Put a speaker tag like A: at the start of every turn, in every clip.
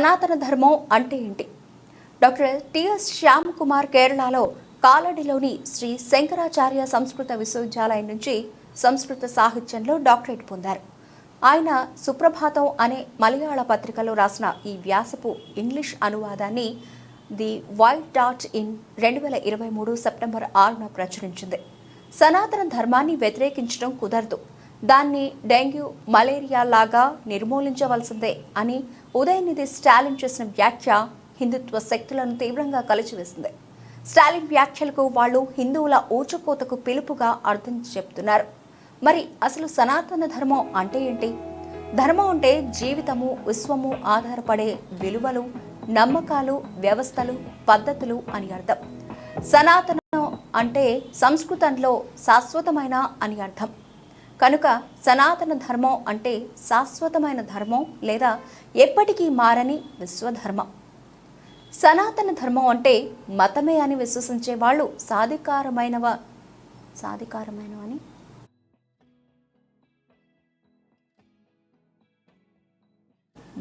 A: సనాతన ధర్మం అంటే ఏంటి? డాక్టర్ టిఎస్ శ్యామ్ కుమార్ కేరళలో కాలడిలోని శ్రీ శంకరాచార్య సంస్కృత విశ్వవిద్యాలయం నుంచి సంస్కృత సాహిత్యంలో డాక్టరేట్ పొందారు. ఆయన సుప్రభాతం అనే మలయాళ పత్రికలో రాసిన ఈ వ్యాసపు ఇంగ్లీష్ అనువాదాన్ని ది వైట్ డాట్ ఇన్ రెండు వేల ఇరవై మూడు సెప్టెంబర్ ఆరున ప్రచురించింది. సనాతన ధర్మాన్ని వ్యతిరేకించడం కుదరదు. దాన్ని డెంగ్యూ మలేరియా లాగా నిర్మూలించవలసిందే అని ఉదయనిధి స్టాలిన్ చేసిన వ్యాఖ్య హిందుత్వ శక్తులను తీవ్రంగా కలిచివేసింది. స్టాలిన్ వ్యాఖ్యలకు వాళ్ళు హిందువుల ఊచకోతకు పిలుపుగా అర్థం చెప్తున్నారు. మరి అసలు సనాతన ధర్మం అంటే ఏంటి? ధర్మం అంటే జీవితము విశ్వము ఆధారపడే విలువలు నమ్మకాలు వ్యవస్థలు పద్ధతులు అని అర్థం. సనాతనం అంటే సంస్కృతంలో శాశ్వతమైన అని అర్థం. కనుక సనాతన ధర్మం అంటే శాశ్వతమైన ధర్మం లేదా ఎప్పటికీ మారని విశ్వధర్మం. సనాతన ధర్మం అంటే మతమే అని విశ్వసించే వాళ్ళు సాధికారమైనవ సాధికారమైనవని?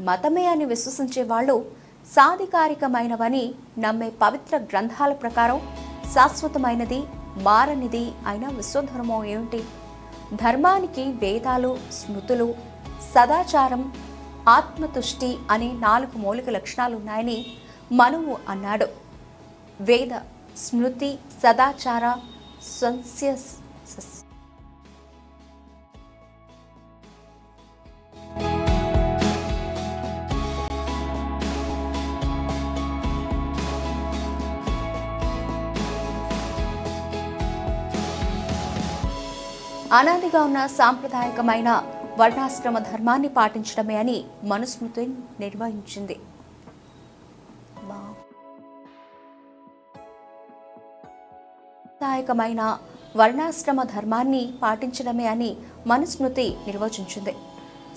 A: మతమే అని విశ్వసించే వాళ్ళు సాధికారికమైనవని నమ్మే పవిత్ర గ్రంథాల ప్రకారం శాశ్వతమైనది మారనిది అయిన విశ్వధర్మం ఏమిటి? ధర్మానికి వేదాలు స్మృతులు సదాచారం ఆత్మతుష్టి అనే నాలుగు మౌలిక లక్షణాలు ఉన్నాయని మనువు అన్నాడు. వేద స్మృతి సదాచార స్వంస్య అనాదిగా ఉన్న సాంప్రదాయకమైన వర్ణాశ్రమ ధర్మాన్ని పాటించడమే అని మనుస్మృతి నిర్వహించింది. సాంప్రదాయకమైన వర్ణాశ్రమ ధర్మాన్ని పాటించడమే అని మనుస్మృతి నిర్వచించింది.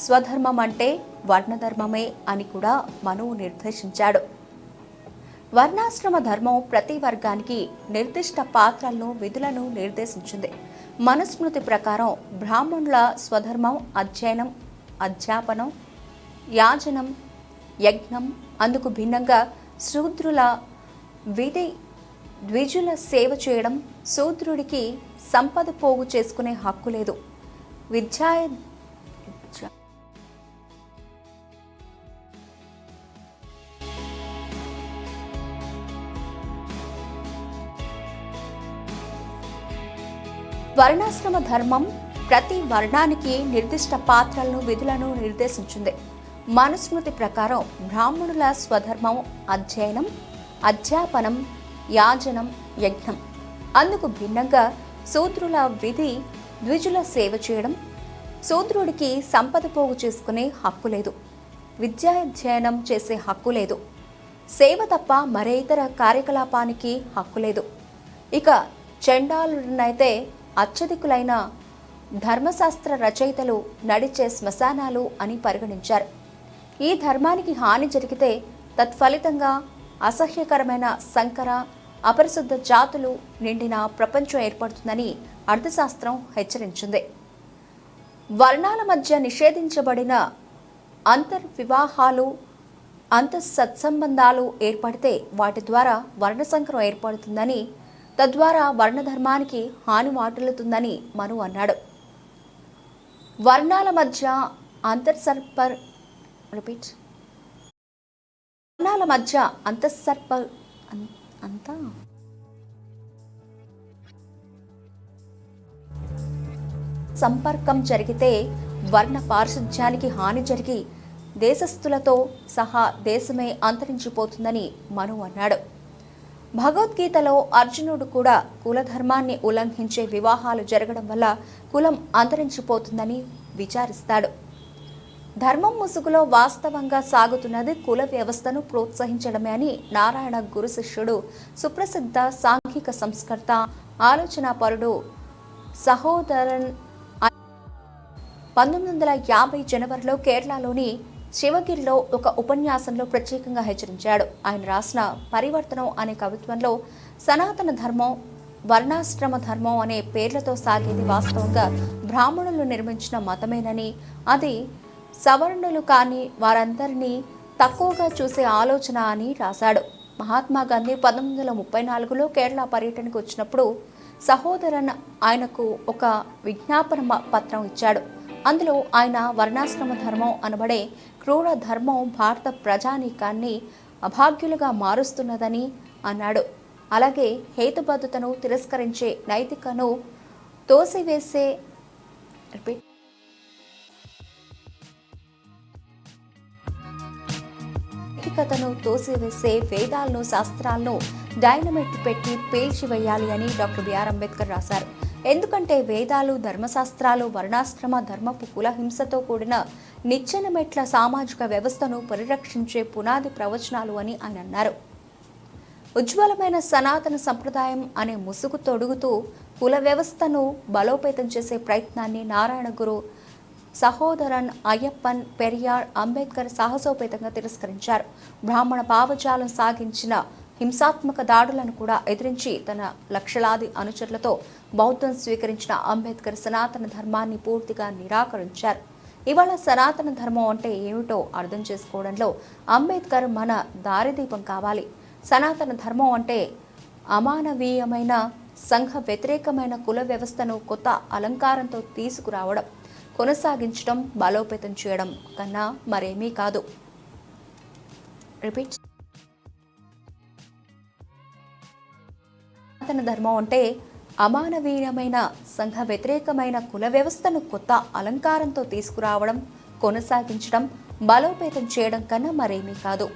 A: స్వధర్మం అంటే వర్ణధర్మమే అని కూడా మనువు నిర్దేశించాడు. వర్ణాశ్రమ ధర్మం ప్రతి వర్గానికి నిర్దిష్ట పాత్రలను విధులను నిర్దేశించింది. మనుస్మృతి ప్రకారం బ్రాహ్మణుల స్వధర్మం అధ్యయనం అధ్యాపనం యాజనం యజ్ఞం అందుకు భిన్నంగా శూద్రుల విధి ద్విజుల సేవ చేయడం శూద్రుడికి సంపద పోగు చేసుకునే హక్కు లేదు. విద్యా వర్ణాశ్రమ ధర్మం ప్రతి వర్ణానికి నిర్దిష్ట పాత్రలను విధులను నిర్దేశించింది. మనుస్మృతి ప్రకారం బ్రాహ్మణుల స్వధర్మం అధ్యయనం అధ్యాపనం యాజనం యజ్ఞం. అందుకు భిన్నంగా శూద్రుల విధి ద్విజుల సేవ చేయడం శూద్రుడికి సంపద పోగు చేసుకునే హక్కు లేదు. విద్యాధ్యయనం చేసే హక్కు లేదు. సేవ తప్ప మరే ఇతర కార్యకలాపానికి హక్కు లేదు. ఇక చండాలుడినైతే అత్యధికులైన ధర్మశాస్త్ర రచయితలు నడిచే శ్మశానాలు అని పరిగణించారు. ఈ ధర్మానికి హాని జరిగితే తత్ఫలితంగా అసహ్యకరమైన సంకర అపరిశుద్ధ జాతులు నిండిన ప్రపంచం ఏర్పడుతుందని అర్థశాస్త్రం హెచ్చరించింది. వర్ణాల మధ్య నిషేధించబడిన అంతర్వివాహాలు వివాహాలు సత్సంబంధాలు ఏర్పడితే వాటి ద్వారా వర్ణ సంకరం ఏర్పడుతుందని తద్వారా వర్ణధర్మానికి హాని వాటిల్లుతుందని మను అన్నాడు. వర్ణాల మధ్య అంతర్సర్పర్ రిపీట్ వర్ణాల మధ్య అంతఃసర్ప అంతా? సంపర్కం జరిగితే వర్ణ పారిశుధ్యానికి హాని జరిగి దేశస్థులతో సహా దేశమే అంతరించిపోతుందని మను అన్నాడు. భగవద్గీతలో అర్జునుడు కూడా కులధర్మాన్ని ఉల్లంఘించే వివాహాలు జరగడం వల్ల కులం అంతరించిపోతుందని విచారిస్తాడు. ధర్మం ముసుగులో వాస్తవంగా సాగుతున్నది కుల వ్యవస్థను ప్రోత్సహించడమే అని నారాయణ గురు శిష్యుడు సుప్రసిద్ధ సాంఘిక సంస్కర్త ఆలోచనాపరుడు సహోదరన్ పంతొమ్మిది వందల యాభై జనవరిలో కేరళలోని శివగిరిలో ఒక ఉపన్యాసంలో ప్రత్యేకంగా హెచ్చరించాడు. ఆయన రాసిన పరివర్తనం అనే కవిత్వంలో సనాతన ధర్మం వర్ణాశ్రమ ధర్మం అనే పేర్లతో సాగేది వాస్తవంగా బ్రాహ్మణులు నిర్మించిన మతమేనని అది సవర్ణులు కాని వారందరినీ తక్కువగా చూసే ఆలోచన అని రాశాడు. మహాత్మా గాంధీ పంతొమ్మిది వందల ముప్పై నాలుగులో కేరళ పర్యటనకు వచ్చినప్పుడు సహోదరన్ ఆయనకు ఒక విజ్ఞాపన మ- పత్రం ఇచ్చాడు. అందులో ఆయన వర్ణాశ్రమ ధర్మం అనబడే క్రూర ధర్మం భారత ప్రజానీకాన్ని అభాగ్యులుగా మారుస్తున్నదని అన్నాడు. అలాగే హేతుబద్ధతను తిరస్కరించే నైతికను తోసివేసే రిపీట్ నైతికతను తోసివేసే వేదాలను శాస్త్రాలను డైనమిట్ పెట్టి పేల్చివేయాలి అని డాక్టర్ బిఆర్ అంబేద్కర్ రాశారు. ఎందుకంటే వేదాలు ధర్మశాస్త్రాలు వర్ణాశ్రమ ధర్మపు కులహింసతో కూడిన నిచ్చెన మెట్ల సామాజిక వ్యవస్థను పరిరక్షించే పునాది ప్రవచనాలు అని ఆయన అన్నారు. ఉజ్వలమైన సనాతన సంప్రదాయం అనే ముసుగు తొడుగుతూ కుల వ్యవస్థను బలోపేతం చేసే ప్రయత్నాన్ని నారాయణ గురు సహోదరన్ అయ్యప్పన్ పెరియార్ అంబేద్కర్ సాహసోపేతంగా తిరస్కరించారు. బ్రాహ్మణ భావజాలం సాగించిన హింసాత్మక దాడులను కూడా ఎదిరించి తన లక్షలాది అనుచరులతో బౌద్ధం స్వీకరించిన అంబేద్కర్ సనాతన ధర్మాన్ని పూర్తిగా నిరాకరించారు. ఇవాళ సనాతన ధర్మం అంటే ఏమిటో అర్థం చేసుకోవడంలో అంబేద్కర్ మన దారిదీపం కావాలి. సనాతన ధర్మం అంటే అమానవీయమైన సంఘ వ్యతిరేకమైన కుల వ్యవస్థను కొత్త అలంకారంతో తీసుకురావడం కొనసాగించడం బలోపేతం చేయడం కన్నా మరేమీ కాదు. రిపీట్. సనాతన ధర్మం అంటే అమానవీయమైన సంఘ వ్యతిరేకమైన కుల వ్యవస్థను కొత్త అలంకారంతో తీసుకురావడం కొనసాగించడం బలోపేతం చేయడం కన్నా మరేమీ కాదు.